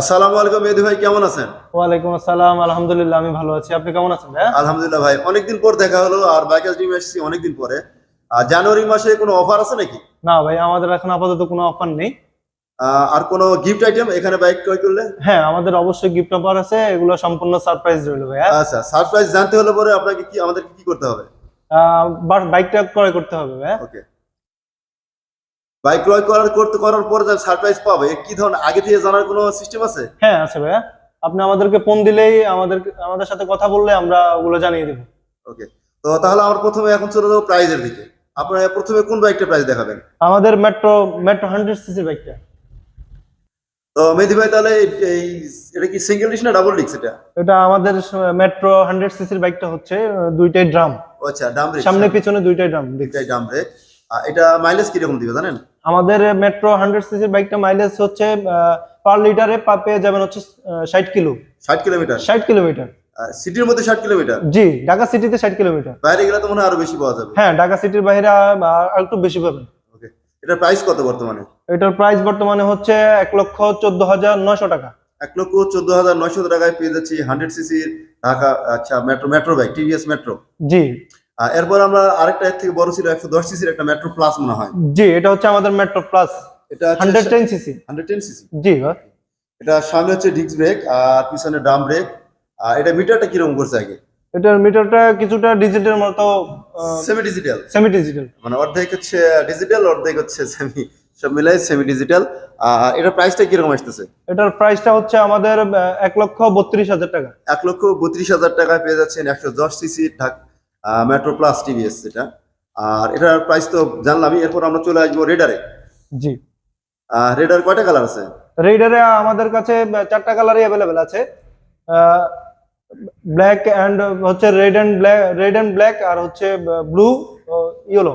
আসসালামু আলাইকুম মেহেদি ভাই কেমন আছেন? ওয়ালাইকুম আসসালাম আলহামদুলিল্লাহ আমি ভালো আছি। আপনি কেমন আছেন আলহামদুলিল্লাহ ভাই অনেকদিন পর দেখা হলো আর এসেছি অনেকদিন পরে। আর জানুয়ারি মাসে কোনো অফার আছে নাকি? না ভাই আমাদের এখন আপাতত কোনো অফার নেই। আর কোনো গিফট আইটেম এখানে বাইক ক্রয় করলে? হ্যাঁ আমাদের অবশ্যই গিফট অফার আছে এগুলো সম্পূর্ণ সারপ্রাইজ রইল ভাইয়া। আচ্ছা সারপ্রাইজ জানতে হলে পরে আপনাকে কি আমাদেরকে কি করতে হবে? বাইকটা ক্রয় করতে হবে ওকে বাইক ক্রয় করার করতে করার পরে যে সারপ্রাইজ পাবে। কি ধরনের আগে থেকে জানার কোনো সিস্টেম আছে? হ্যাঁ আছে ভাইয়া। আপনি আমাদেরকে ফোন দিলেই আমাদের আমাদের সাথে কথা বললে আমরা ওগুলো জানিয়ে দেবো। ওকে তো তাহলে আমরা প্রথমে এখন চলে যাব প্রাইজের দিকে। আপনারা প্রথমে কোন বাইকটা প্রাইস দেখাবেন? আমাদের মেট্রো মেট্রো হান্ড্রেড সিসি বাইকটা তো মেহেদি ভাই তাহলে এই- এটা কি সিঙ্গেল ডিস্ক না ডাবল ডিস্ক এটা? এটা আমাদের মেট্রো হান্ড্রেড সিসির বাইকটা হচ্ছে দুইটাই ড্রাম আচ্ছা ড্রাম ব্রেক সামনে পিছনে দুইটাই ড্রাম এটাই ড্রাম ব্রেক এটা মাইলেজ কীরকম দিবে জানেন? আমাদের মেট্রো হান্ড্রেড সিসির বাইকটা মাইলেজ হচ্ছে পার লিটারে পেয়ে যাবেন হচ্ছে ষাট কিলো। ষাট কিলোমিটার? ষাট কিলোমিটার। সিটির মধ্যে ষাট কিলোমিটার? জি ঢাকা সিটিতে ষাট কিলোমিটার। বাইরে গেলে তো মনে হয় আরও বেশি পাওয়া যাবে। হ্যাঁ ঢাকা সিটির বাইরে আর একটু বেশি পাবেন। ওকে এটার প্রাইস কত বর্তমানে? এটার প্রাইস বর্তমানে হচ্ছে এক লক্ষ চোদ্দ হাজার নশো টাকা। এক লক্ষ চোদ্দ হাজার নয়শো টাকায় পেয়ে যাচ্ছি হান্ড্রেড সিসির ঢাকা আচ্ছা metro metro bike TVS metro জি। এরপর আমরা আরেকটা এর থেকে বড় ছিল একশো দশ সিসির একটা মেট্রো প্লাস মনে হয়। জি এটা হচ্ছে আমাদের মেট্রো প্লাস এটা hundred ten CC hundred ten CC জি। এটা সামনে হচ্ছে ডিস্ক ব্রেক আর পিছনে ডাম ব্রেক আর এটা মিটারটা কীরকম করছে আগে? এটার মিটারটা কিছুটা ডিজিটাল মতো সেমি ডিজিটাল সেমি ডিজিটাল মানে অর্ধেক হচ্ছে ডিজিটাল অর্ধেক হচ্ছে সেমি সব মিলাই সেমি ডিজিটাল আর এটা প্রাইসটা কীরকম আসতেছে? এটার প্রাইসটা হচ্ছে আমাদের এক লক্ষ বত্রিশ হাজার টাকা। এক লক্ষ বত্রিশ হাজার টাকায় পেয়ে যাচ্ছেন একশো দশ সিসি মেট্রো প্লাস টিভিএস এটা আর এটার প্রাইস তো জানলামই এরপর আমরা চলে আসব রেডারে জি। রেডার কয়টা কালার আছে? রেডারে আমাদের কাছে চারটা কালারই অ্যাভেলেবেল আছে। ব্ল্যাক অ্যান্ড হচ্ছে red and black red and black আর হচ্ছে ব্লু ইয়েলো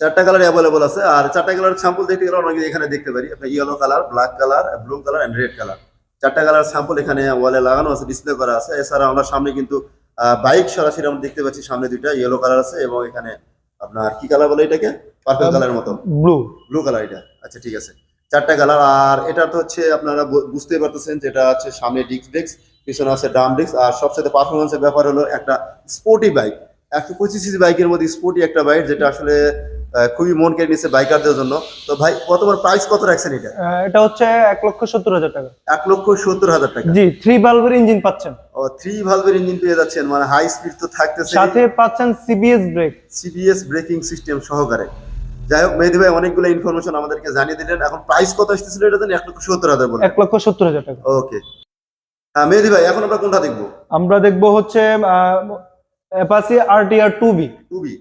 চারটা কালার অ্যাভেলেবল আছে। আর চারটা কালার স্যাম্পল দেখতে গেলে অনেকে এখানে দেখতে পারি। আপনার yellow colour black colour blue colour and red colour চারটা কালার স্যাম্পল এখানে ওয়ালে লাগানো আছে ডিসপ্লে করা আছে। এছাড়া আমরা সামনে কিন্তু বাইক সরাসরি আমরা দেখতে পাচ্ছি সামনে দুইটা ইয়েলো কালার আছে এবং এখানে আপনার কি কালার বলে এটাকে? পার্পল কালারের মতো। ব্লু ব্লু কালার এটা। আচ্ছা ঠিক আছে। চারটা কালার আর এটা তো হচ্ছে আপনারা বুঝতেই পারতেছেন যেটা হচ্ছে সামনে ডিস্ক ব্রেক্স পিছনে আছে ডাম ডিক্স আর সবচেয়ে পারফরমেন্সের ব্যাপার হলো একটা স্পোর্টি বাইক একশো পঁচিশ সিসি বাইকের মধ্যে স্পোর্টি একটা বাইক যেটা আসলে খুবই মন কেড়ে নিচ্ছে বাইকারদের জন্য। তো ভাই বর্তমান প্রাইস কত রাখছেন এটা? এটা হচ্ছে এক লক্ষ সত্তর হাজার টাকা। এক লক্ষ সত্তর হাজার টাকা। জি থ্রি ভালভের ইঞ্জিন পাচ্ছেন। ও থ্রি ভালভের ইঞ্জিন পেয়ে যাচ্ছেন মানে হাই স্পিড তো থাকতেছে। সাথে পাচ্ছেন CBS brake CBS braking system সহকারে। যাই হোক মেহেদি ভাই অনেকগুলো ইনফরমেশন আমাদেরকে জানিয়ে দিলেন। এখন প্রাইস কত আসতেছিল এটা জানি এক লক্ষ সত্তর হাজার বলে। এক লক্ষ সত্তর হাজার টাকা। ওকে হ্যাঁ মেহেদি ভাই এখন আমরা কোনটা দেখব? আমরা দেখব হচ্ছে Apache RTR two V two V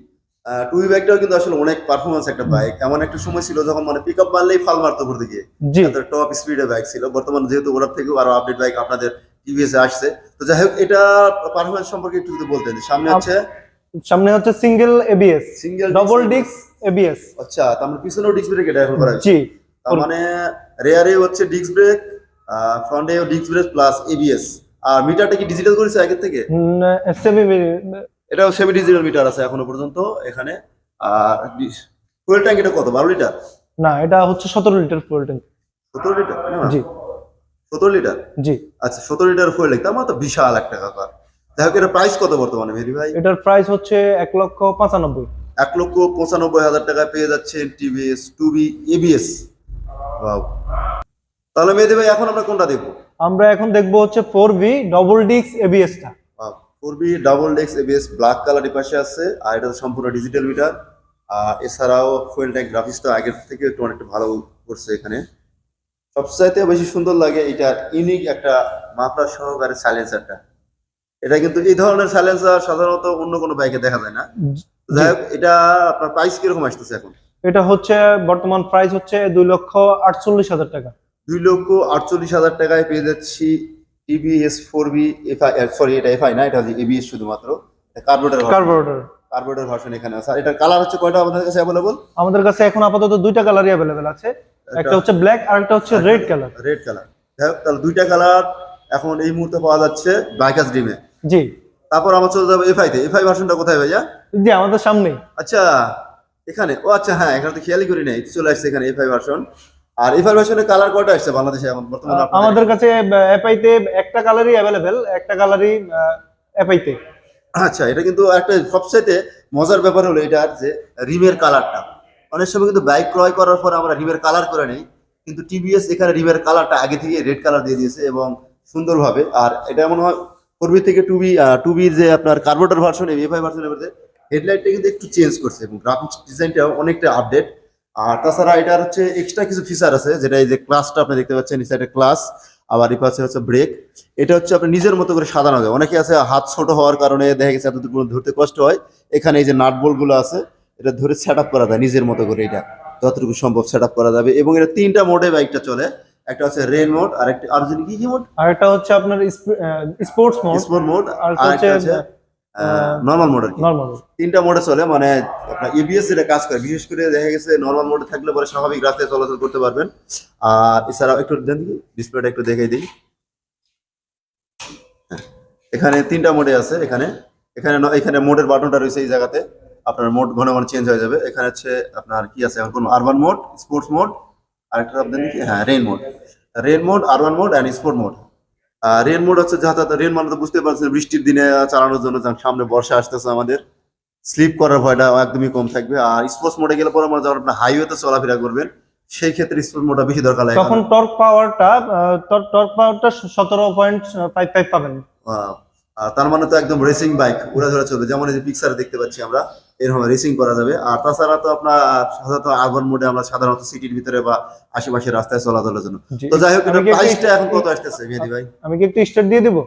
two V বাইকটাও কিন্তু আসলে অনেক পারফরমেন্স একটা বাইক এমন একটা সময় ছিল যখন মানে পিক আপ মারলেই ফাল মারতো গিয়ে জি। টপ স্পিডের বাইক ছিল। বর্তমানে যেহেতু ওটার থেকেও আরও আপডেট বাইক আপনাদের টিভিএস এ আসছে। তো যাই হোক এটা পারফরমেন্স সম্পর্কে একটু যদি বলতেন। সামনে হচ্ছে? সামনে হচ্ছে single ABS single double disc ABS আচ্ছা তার মানে পিছনেও ডিস্ক ব্রেক এটা এখন করা। জি। তার মানে রেয়ারে হচ্ছে ডিস্ক ব্রেক ফ্রন্টে ডিস্ক ব্রেক প্লাস এবিএস আর মিটারটা কি ডিজিটাল করেছে আগের থেকে? সেমি এটাও সেমি ডিজিটাল মিটার আছে এখনও পর্যন্ত এখানে। আর ফুয়েল ট্যাঙ্ক এটা কত? বারো লিটার না এটা হচ্ছে সতেরো লিটার ফুয়েল ট্যাঙ্ক সতেরো লিটার জি। সতেরো লিটার জি। আচ্ছা সতেরো লিটার ফুয়েল ট্যাঙ্ক তার মানে তো বিশাল একটা ব্যাপার। যাই হোক এটা প্রাইস কত বর্তমানে মেরি ভাই? এটার প্রাইস হচ্ছে এক লক্ষ পঁচানব্বই। এক লক্ষ পঁচানব্বই হাজার টাকা পেয়ে যাচ্ছে টিভিএস টু বি এবিএস তাহলে মেহেদি ভাই এখন আমরা কোনটা দেখব? আমরা এখন দেখব হচ্ছে ফোর বি ডবল ডিস্ক এবিএসটা ফোর বি ডাবল ডেক্স এবিএস ব্ল্যাক কালার পাশে আছে আর এটা সম্পূর্ণ ডিজিটাল মিটার আর এছাড়াও ফুয়েল ট্যাঙ্ক গ্রাফিক্সটা আগের থেকে একটু অনেকটা ভালো করছে এখানে। সবচাইতে বেশি সুন্দর লাগে এটা ইউনিক একটা মাফলার সহকারে সাইলেন্সারটা এটা কিন্তু এই ধরনের সাইলেন্সার সাধারণত অন্য কোনো বাইকে দেখা যায় না। যাই হোক এটা আপনার প্রাইস কীরকম আসতেছে এখন? এটা হচ্ছে বর্তমান প্রাইস হচ্ছে দুই লক্ষ আটচল্লিশ হাজার টাকা। দুই লক্ষ আটচল্লিশ হাজার টাকায় পেয়ে যাচ্ছি TVS four V FI sorry এটা এফআই না এটা হচ্ছে এবিএস শুধুমাত্র। কার্বোরেটর কার্বোরেটর কার্বোরেটর ভার্সন এখানে আছে। আর এটার কালার হচ্ছে কয়টা আমাদের কাছে অ্যাভেলেবল আমাদের কাছে এখন আপাতত দুইটা কালারই অ্যাভেলেবেল আছে। একটা হচ্ছে ব্ল্যাক আর একটা হচ্ছে রেড কালার রেড কালার তাহলে দুইটা কালার এখন এই মুহূর্তে পাওয়া যাচ্ছে বাইকাস ডিমে জি। তারপর আমরা চলে যাব এফআই তে। এফআই ভার্সনটা কোথায় ভাইয়া? জি আমাদের সামনেই। আচ্ছা এখানে। ও আচ্ছা হ্যাঁ এখানে তো খেয়ালই করি নাই। চলে আসছে এখানে এফআই ভার্সন আর ভার্সনের কালার কয়টা আসছে বাংলাদেশে? এখন বর্তমানে আমাদের কাছে এপাইতে একটা কালারই অ্যাভেলেবেল একটা কালারই এপাইতে আচ্ছা এটা কিন্তু একটা সবচাইতে মজার ব্যাপার হলো এটার যে রিমের কালারটা অনেক সময় কিন্তু বাইক ক্রয় করার পর আমরা রিমের কালার করে নেই কিন্তু টিভিএস এখানে রিমের কালারটা আগে থেকে রেড কালার দিয়ে দিয়েছে এবং সুন্দরভাবে। আর এটা মনে হয় ফোরবি থেকে টুবি টুবির যে আপনার কার্বোটার ভার্সন এফআই ভার্সনের মধ্যে হেডলাইটটা কিন্তু একটু চেঞ্জ করছে এবং গ্রাফিক্স ডিজাইনটাও অনেকটা আপডেট আর তাছাড়া এটার হচ্ছে এক্সট্রা কিছু ফিচার আছে যেটা এই যে ক্লাসটা আপনি দেখতে পাচ্ছেন এই সাইডে ক্লাস আবার এই পাশে হচ্ছে ব্রেক এটা হচ্ছে আপনি নিজের মতো করে সাজানো যায়। অনেকে আছে হাত ছোট হওয়ার কারণে দেখা গেছে এতটুকু পর্যন্ত ধরতে কষ্ট হয়। এখানে এই যে নাটগুলো আছে এটা ধরে সেট আপ করা যায় নিজের মতো করে এটা। যতটুকু সম্ভব সেট আপ করা যাবে। এবং এটা তিনটা মোডে বাইকটা চলে। একটা হচ্ছে রেন মোড আর একটা আর কি কি মোড আর একটা হচ্ছে আপনার স্পোর্টস মোড স্পোর্ট মোড আর হচ্ছে নর্মাল মোড কি? নর্মাল তিনটা মোডে চলে মানে আপনার এবিএস যেটা কাজ করে। বিশেষ করে দেখা গেছে নর্মাল মোডে থাকলে পরে স্বাভাবিক রাস্তায় চলাচল করতে পারবেন। আর এছাড়াও একটু দেন ডিসপ্লেটা একটু দেখাই দিই। হ্যাঁ, এখানে তিনটা মোডে আছে এখানে। এখানে এখানে মোডের বাটনটা রয়েছে এই জায়গাতে। আপনার মোড ঘন ঘন চেঞ্জ হয়ে যাবে। এখানে হচ্ছে আপনার কি আছে? এখন কোনো আরবান মোড স্পোর্টস মোড আর একটা আপনার হ্যাঁ rain mode rain mode urban mode and sport mode rain mode হচ্ছে যাতায়াত রেন মানে তো বুঝতে পারছেন বৃষ্টির দিনে চালানোর জন্য সামনে বর্ষা আসতেছে আমাদের। স্লিপ করার ভয়টা একদমই কম থাকবে। আর স্পোর্টস মোডে গেলে পরে আমরা যখন আপনার হাইওয়েতে চলাফেরা করবেন। সেই ক্ষেত্রে স্পোর্টস মোডটা বেশি দরকার লাগে। তখন টর্ক পাওয়ারটা টর্ক পাওয়ারটা সতেরো পয়েন্ট ফাইভ ফাইভ পাবেন তার মানে তো একদম রেসিং বাইক উড়া ধরা চলবে। যেমন এই যে পিকচারে দেখতে পাচ্ছি আমরা এরকম রেসিং করা যাবে। আর তাছাড়া তো আপনার সাধারণত আরবান মোডে আমরা সাধারণত সিটির ভিতরে বা আশেপাশে রাস্তায় চলাচলের জন্য। তো যাই হোক প্রাইসটা এখন কত আসতেছে মেহেদি ভাই? আমি কি একটু স্টার্ট দিয়ে দেবো?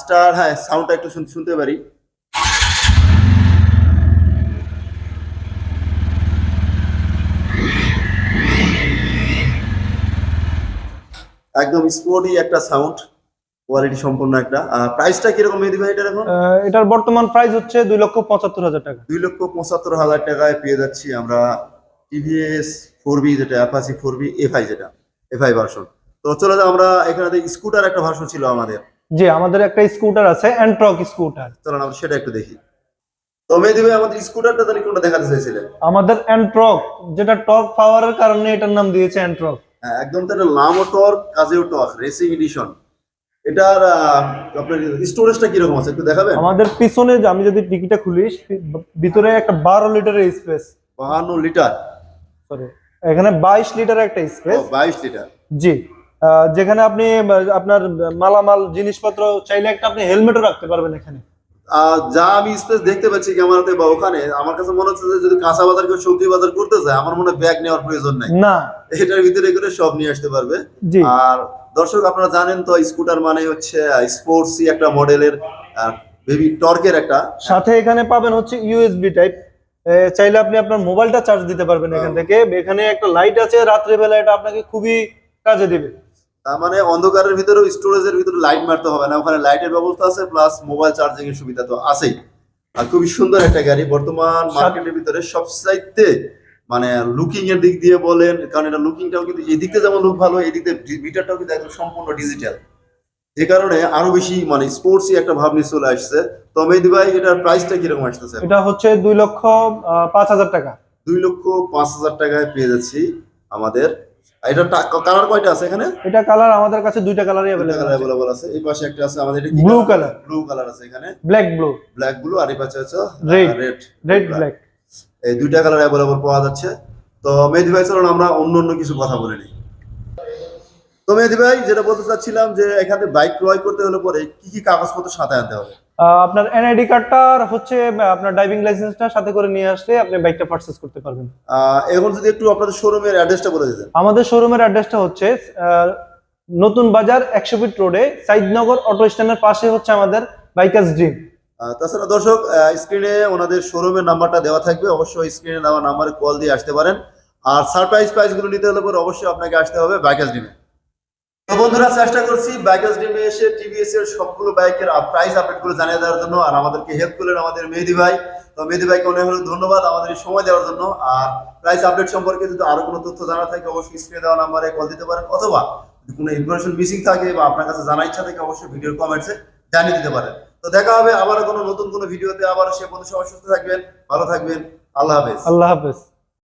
স্টার হ্যাঁ সাউন্ডটা একটু শুনতে পারি। একদম স্পোর্টি একটা সাউন্ড কোয়ালিটি সম্পূর্ণ একটা। প্রাইসটা কীরকম মেহেদি ভাই এটার এখন এটার বর্তমান প্রাইস হচ্ছে দুই লক্ষ পঁচাত্তর হাজার টাকা। দুই লক্ষ পঁচাত্তর হাজার টাকায় পেয়ে যাচ্ছি আমরা টিভিএস ফোর বি যেটা অ্যাপাসি ফোর বি এফআই যেটা এফআই ভার্সন তো চলে যাও আমরা এখানে স্কুটার একটা ভার্সন ছিল আমাদের। জি আমাদের একটা স্কুটার আছে অ্যান্ট্রক স্কুটার চলেন আমরা সেটা একটু দেখি। তো মেহেদি ভাই আমাদের স্কুটারটা জানি কোনটা দেখাতে চাইছিলেন? আমাদের অ্যান্ট্রক যেটা টর্ক পাওয়ারের কারণে এটার নাম দিয়েছে অ্যান্ট্রক হ্যাঁ, একদম তার নামও টর্ক কাজেও টর্ক রেসিং এডিশন এটার আপনার স্টোরেজটা কীরকম আছে একটু দেখাবেন? আমাদের পিছনে যে আমি যদি টিকিটা খুলি ভিতরে একটা বারো লিটারের স্পেস বাহান্ন লিটার সরি এখানে বাইশ লিটারের একটা স্পেস বাইশ লিটার জি যেখানে আপনি আপনার মালামাল জিনিসপত্র চাইলে একটা আপনি হেলমেটও রাখতে পারবেন এখানে। যা আমি স্পেস দেখতে পাচ্ছি ক্যামেরাতে বা ওখানে আমার কাছে মনে হচ্ছে যে যদি কাঁচা বাজার কেউ সবজি বাজার করতে যায় আমার মনে হয় ব্যাগ নেওয়ার প্রয়োজন নাই। না। এটার ভিতরে করে সব নিয়ে আসতে পারবে। জি। আর দর্শক আপনারা জানেন তো স্কুটার মানে হচ্ছে স্পোর্টসই একটা মডেলের বেবি টর্কের একটা সাথে এখানে পাবেন হচ্ছে ইউএসবি টাইপ চাইলে আপনি আপনার মোবাইলটা চার্জ দিতে পারবেন এখান থেকে। এখানে একটা লাইট আছে রাত্রেবেলা এটা আপনাকে খুবই কাজে দিবে। তার মানে অন্ধকারের ভিতরেও স্টোরেজের ভিতরে লাইট মারতে হবে না। ওখানে লাইটের ব্যবস্থা আছে প্লাস মোবাইল চার্জিং এর সুবিধা তো আছেই। আর খুবই সুন্দর একটা গাড়ি। বর্তমান মার্কেটের ভিতরে সবচাইতে মানে লুকিং এর দিক দিয়ে বলেন কারণ এটা লুকিংটাও কিন্তু এই দিকতে যেমন লুক ভালো এই দিকতে মিটারটাও কিন্তু একদম সম্পূর্ণ ডিজিটাল যে কারণে আরও বেশি মানে স্পোর্টসই একটা ভাবনি চলে আসছে। তো মেহেদি ভাই এটার প্রাইসটা কীরকম আসতেছে? এটা হচ্ছে দুই লক্ষ পাঁচ হাজার টাকা। দুই লক্ষ পাঁচ হাজার টাকায় পেয়ে যাচ্ছি আমাদের। এটা কালার কয়টা আছে এখানে? এটা কালার আমাদের কাছে দুইটা কালারই অ্যাভেলেবল আছে। আছে। এই পাশে একটা আছে আমাদের Blue color. ব্লু কালার আছে এখানে। ব্ল্যাক ব্লু ব্ল্যাক ব্লু আর এই পাশে আছে. রেড রেড ব্ল্যাক এই দুইটা কালার অ্যাভেলেবল পাওয়া যাচ্ছে। তো মেহেদি ভাই চলুন আমরা অন্য অন্য কিছু কথা বলে নিই। তো মেহেদি ভাই যেটা বলতে চাচ্ছিলাম যে এখানে বাইক ক্রয় করতে হলে পরে কি কি কাগজপত্র সাথে আনতে হবে? আপনার এনআইডি কার্ডটা আর হচ্ছে আপনার ড্রাইভিং লাইসেন্সটা সাথে করে নিয়ে আসলে আপনি বাইকটা পারচেস করতে পারবেন। এখন যদি একটু আপনাদের শোরুমের অ্যাড্রেসটা বলে দিতেন। আমাদের শোরুমের অ্যাড্রেসটা হচ্ছে নতুন বাজার একশো ফিট রোডে সাইদনগর অটো স্ট্যান্ডের পাশে হচ্ছে আমাদের বাইকার্স ড্রিম তাছাড়া দর্শক স্ক্রিনে ওনাদের শোরুমের নাম্বারটা দেওয়া থাকবে। অবশ্যই স্ক্রিনে দেওয়া নাম্বারে কল দিয়ে আসতে পারেন। আর সারপ্রাইজ প্রাইসগুলো নিতে হলে পরে অবশ্যই আপনাকে আসতে হবে বাইকার্স ডিমে তো বন্ধুরা, চেষ্টা করছি বাইকার্স ডিমে এসে টিভিএস এর সবগুলো বাইকের প্রাইস আপডেট করে জানিয়ে দেওয়ার জন্য। আর আমাদেরকে হেল্প করলেন আমাদের মেহেদি ভাই। তো মেহেদি ভাইকে অনেক অনেক ধন্যবাদ আমাদের এই সময় দেওয়ার জন্য। আর প্রাইস আপডেট সম্পর্কে যদি আরও কোনো তথ্য জানা থাকে, অবশ্যই স্ক্রিনে দেওয়া নাম্বারে কল দিতে পারেন। অথবা কোনো ইনফরমেশন মিসিং থাকে বা আপনার কাছে জানার ইচ্ছা থাকে, অবশ্যই ভিডিওর কমেন্টসে জানিয়ে দিতে পারেন। তো দেখা হবে আবার কোনো নতুন কোনো ভিডিওতে। আবার সে বন্ধু সবাই সুস্থ থাকবেন, ভালো থাকবেন। আল্লাহ হাফেজ। আল্লাহ হাফেজ।